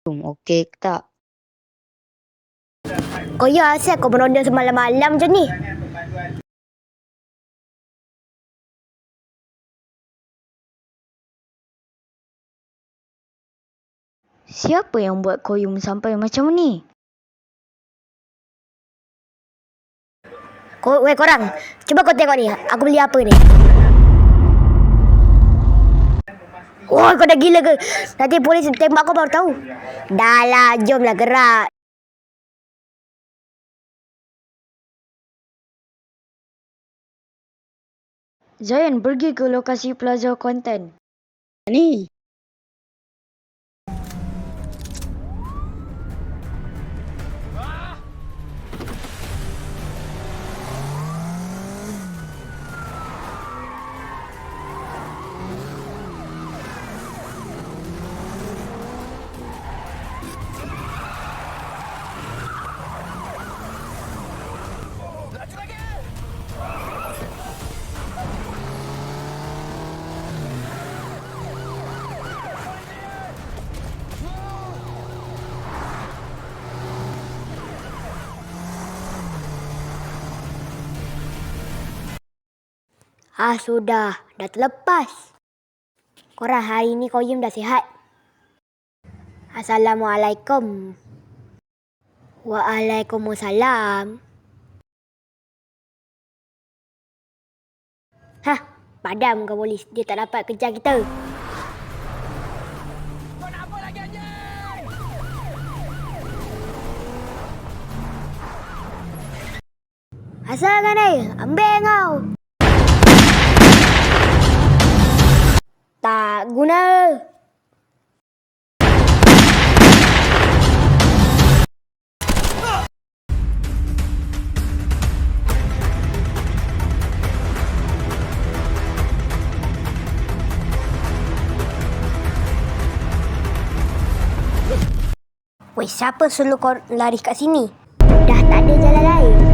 Assalamualaikum. Okey ke tak? Kau ya asal kau meronda semalam-malam macam ni? Siapa yang buat koyum sampai macam ni? Kau, weh korang, cuba kau tengok ni. Aku beli apa ni? Wah, kau dah gila ke? Nanti polis tembak kau baru tahu. Dah lah, jomlah gerak. Zayan pergi ke lokasi Plaza Konten. Ni. Ah, sudah. Dah terlepas. Korang hari ni kau dah sihat? Assalamualaikum. Waalaikumsalam. Hah, padam kau polis. Dia tak dapat kejar kita. Asal kan ni? Ambil kau. Tak guna. Weh, siapa suruh kau lari kat sini? Dah tak ada jalan lain.